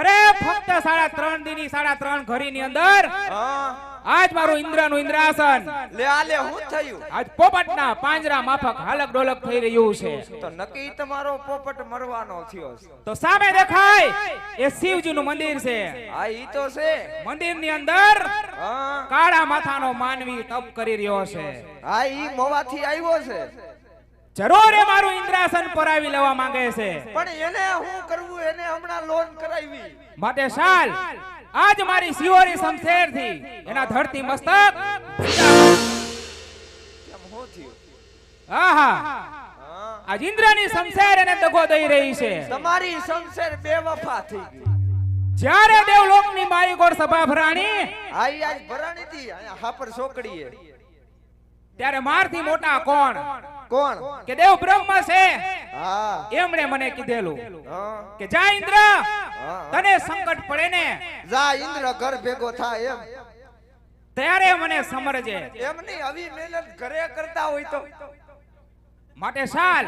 અરે ફક્ત સાડા ત્રણ દીની સાડા ત્રણ ઘડીની અંદર આજ મારું ઇન્દ્રનું ઇન્દ્રાસન. લે આ લે હું થયું? આજ પોપટના પાંજરા માફક હાલક ડોલક થઈ રહ્યું છે. તો નક્કી તમારો પોપટ મરવાનો થયો તો સામે દેખાય એ શિવજીનું મંદિર છે. આ ઈ તો છે. મંદિરની અંદર હા. કાળા માથાનો માનવી તપ કરી રહ્યો છે. આ ઈ મોવાથી આવ્યો છે. જરૂર એ મારું ઇન્દ્રાસન પરાવી લેવા માંગે છે. પણ એને હું કરવું? એને હમણાં લોન કરાવી. માટે શાલ આજ મારી શિવોરી શમશેરથી એના ધરતી મસ્તક. કેમ હું થયું? આહા આજ ઇન્દ્રની શમશેર એને દગો દઈ રહી છે. તમારી શમશેર બેવફા થઈ ગઈ. જ્યારે દેવલોકની મારી ગોળ સભા ભરાણી આઈ આજ ભરાણી થી હાપર છોકડીએ ત્યારે મારથી મોટા કોણ? કોણ? કે દેવ બ્રહ્મ છે. હા. એમણે મને કીધેલું કે જા ઇન્દ્ર તને સંકટ પડે ને. જા ઇન્દ્ર ઘર ભેગો થાય એમ. ત્યારે મને સમરજે. એમની આવી મહેનત ઘરે કરતા હોય તો. માટે સાલ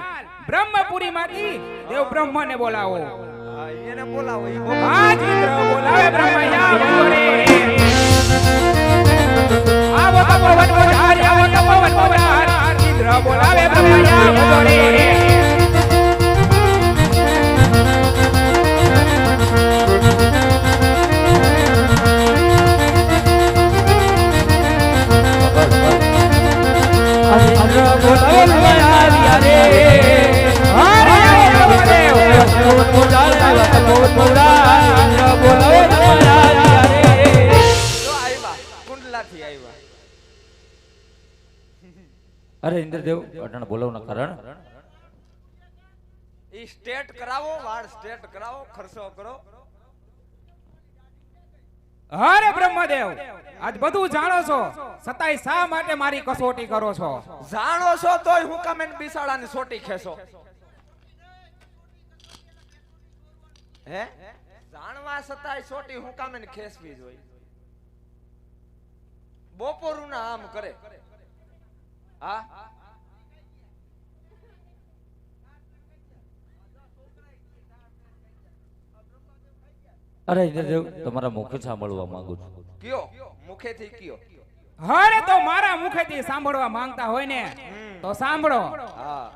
બ્રહ્મપુરી માંથી દેવ બ્રહ્મને બોલાવો. એને બોલાવો આજ ઇન્દ્ર બોલાવે બ્રહ્મયા બોલે આવો તપોવન મોજાર આવો તપોવન ઇન્દ્ર બોલાવે બ્રહ્મયા બોલે અરે ઇન્દ્રદેવ બોલો બોલાવના કારણ? ઈ સ્ટેટ કરાવો વાળ સ્ટેટ કરાવો ખર્ચો કરો. અરે બ્રહ્મદેવ આજ બધું જાણો છો. સતાય શા માટે મારી કસોટી કરો છો? જાણો છો તોય હું કામ એને બિસાડાની સોટી ખેસો હે? જાણવા સતાય સોટી હું કામ એને ખેસવી જોઈએ. બપોરું ના આમ કરે. હા? અરે તમારા મુખે સાંભળવા માંગુ છું. કયો? મુખેથી કયો? હરે તો મારા મુખેથી સાંભળવા માંગતા હોય ને તો સાંભળો.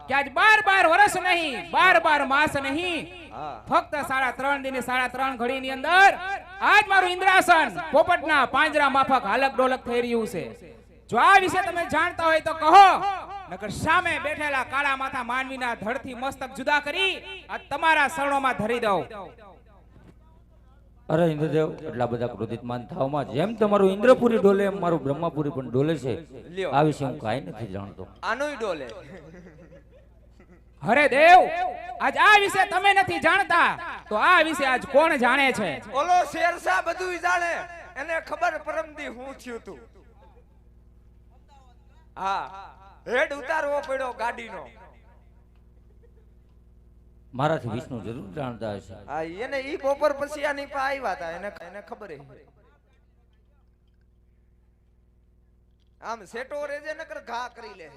કે આજ બાર બાર વર્ષ નહીં બાર બાર માસ નહીં ફક્ત સાડા ત્રણ દિન સાડા ત્રણ ઘડી ની અંદર આજ મારું ઇન્દ્રાસન પોપટના પાંજરા માફક હાલક ડોલક થઈ રહ્યું છે. જો આ વિશે તમે જાણતા હોય તો કહો. નકર સામે બેઠેલા કાળા માથા માનવીના ધડથી મસ્તક જુદા કરી આ તમારા શરણોમાં ધરી દઉં. અરે ઇન્દ્રદેવ એટલા બધા ક્રોધિતમાન થાવમાં જેમ તમારું ઇન્દ્રપુરી ડોલે એમ મારું બ્રહ્માપુરી પણ ડોલે છે. આ વિશે હું કાંઈ નથી જાણતો. આનોય ડોલે. હરે દેવ આજ આ વિશે તમે નથી જાણતા. તો આ વિશે આજ કોણ જાણે છે? ઓલો શેરશાહ બધું જાણે. એને ખબર પરમદી હું થયું તું. હા હેડ ઉતારવો પડ્યો ગાડીનો. મારાથી વિષ્ણુ જરૂર જાણતા હશે. હા એને ઈ બપોર પછી આની પા આવ્યા હતા એને એને ખબર હે. આમ સેટો રેજે નકર ઘા કરી લે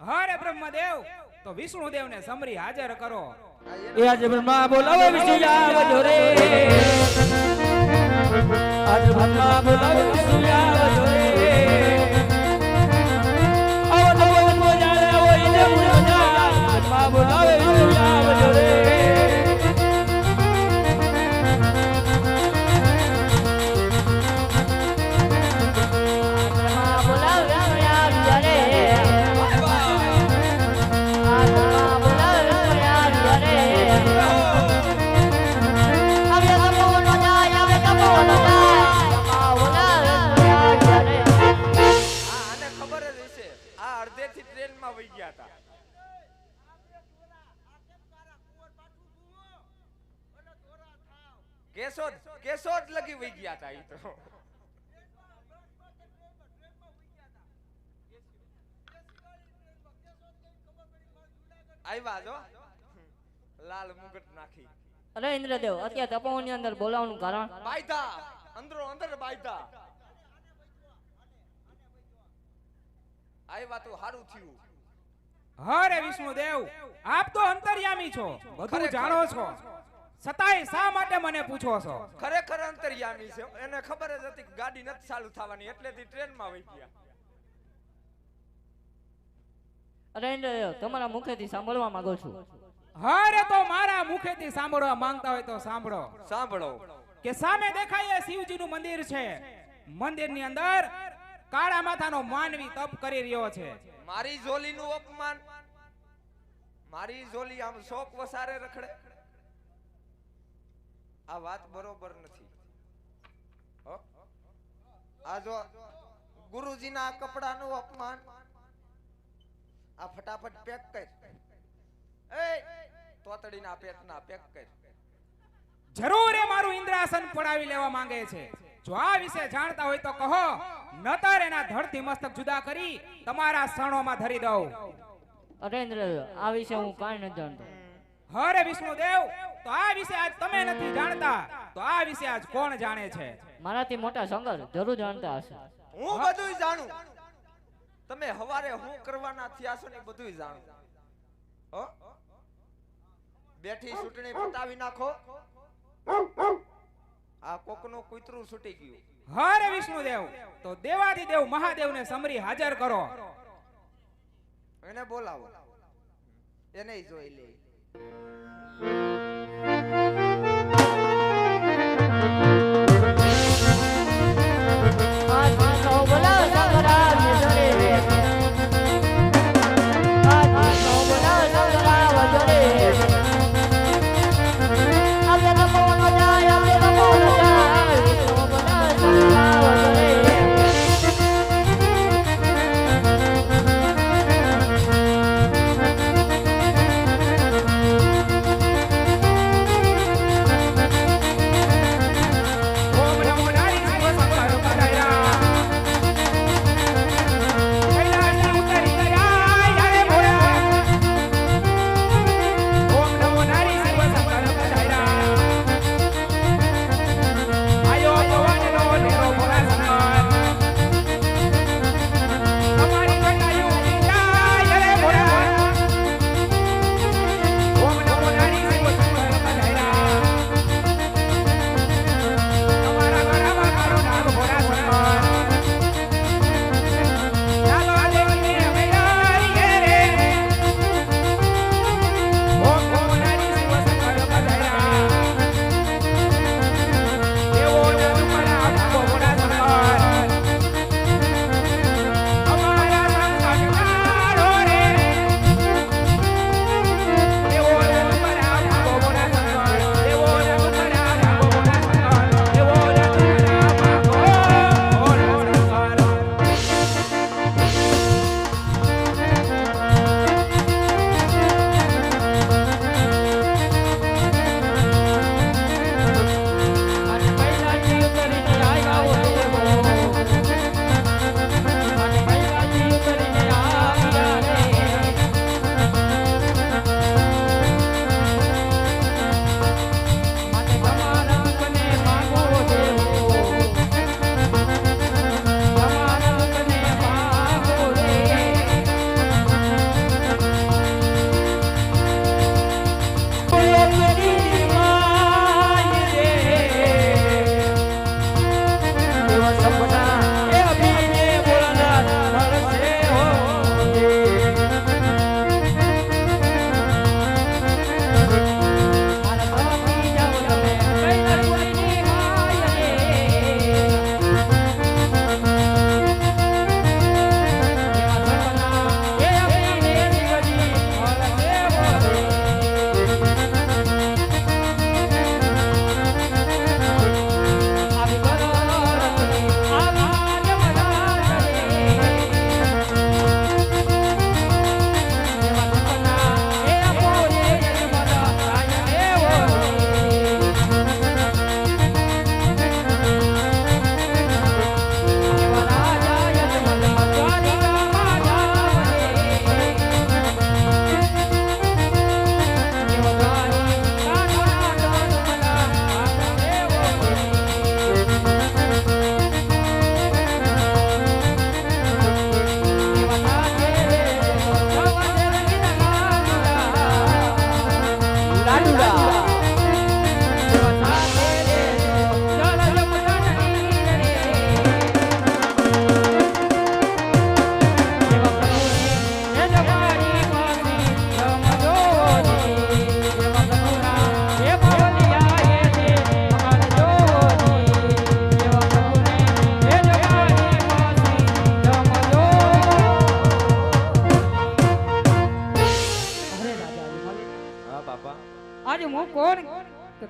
હરે બ્રહ્મદેવ તો વિષ્ણુદેવ ને સમરી હાજર કરો. એ આજે બ્રહ્મા બોલાવો વિષ્ણુ આવજો રે. આજે બ્રહ્મા બોલાવો વિષ્ણુ આવજો કેશોદ કેશોદ લગી વહી ગયા હતા એ તો. આવ્યા જો. લાલ મુગટ નાખી. અરે ઇન્દ્રદેવ અત્યારે તપોવનની અંદર બોલાવવાનું કારણ? બાયતા અંદરો અંદર બાયતા આવ્યા તો હારું થયું. હરે વિષ્ણુદેવ આપ તો અંતર્યામી છો. બધું જાણો છો. છતાંય શા માટે મને પૂછો છો? ખરેખર અંતર્યામી છે. એને ખબર જ હતી કે ગાડી નથી ચાલુ થવાની એટલેથી ટ્રેનમાં વહી ગયા. અરે ઇન્દ્રદેવ તમારા મુખેથી સાંભળવા માંગો છું. હરે તો મારા મુખેથી સાંભળવા માંગતા હોય તો સાંભળો. સાંભળો. કે સામે દેખાય શિવજી શિવજીનું મંદિર છે. મંદિરની અંદર કાળા માથાનો માનવી તપ કરી રહ્યો છે. મારી જોલીનું અપમાન. મારી જોલી આમ શોક વસારે રખડે. આ વાત બરોબર નથી. આ જો ગુરુજીના કપડાનું અપમાન. આ ફટાફટ પેક કર. એ તોતડીના પેટના પેક કર. જરૂર એ મારું ઇન્દ્રાસન પડાવી લેવા માંગે છે. જો આ વિશે જાણતા હોય તો કહો નતર એના ધડથી મસ્તક જુદા કરી તમારા સણોમાં ધરી દઉં. અરે ઇન્દ્રદેવ આ વિશે હું કાંઈ ન જાણતો. હરે વિષ્ણુદેવ તો આ વિશે આજ તમે નથી જાણતા. તો આ વિશે આજ કોણ જાણે છે? મારાથી મોટા સંગર જરૂર જાણતા હશે. હું બધું જાણું. તમે હવારે હું કરવાના થયા છો ને બધું જાણું. હો? બેઠી ચૂંટણી પતાવી નાખો. આ કોકનું કૂતરું છૂટી ગયું. હરે વિષ્ણુદેવ તો દેવાધિદેવ મહાદેવને સમરી હાજર કરો. એને બોલાવો. એને જોઈ લે.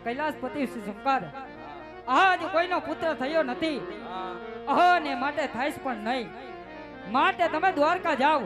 કૈલાસપતિ શંકર. આજ કોઈનો પુત્ર થયો નથી. અહ ને માટે થાય પણ નહીં. માટે તમે દ્વારકા જાઓ.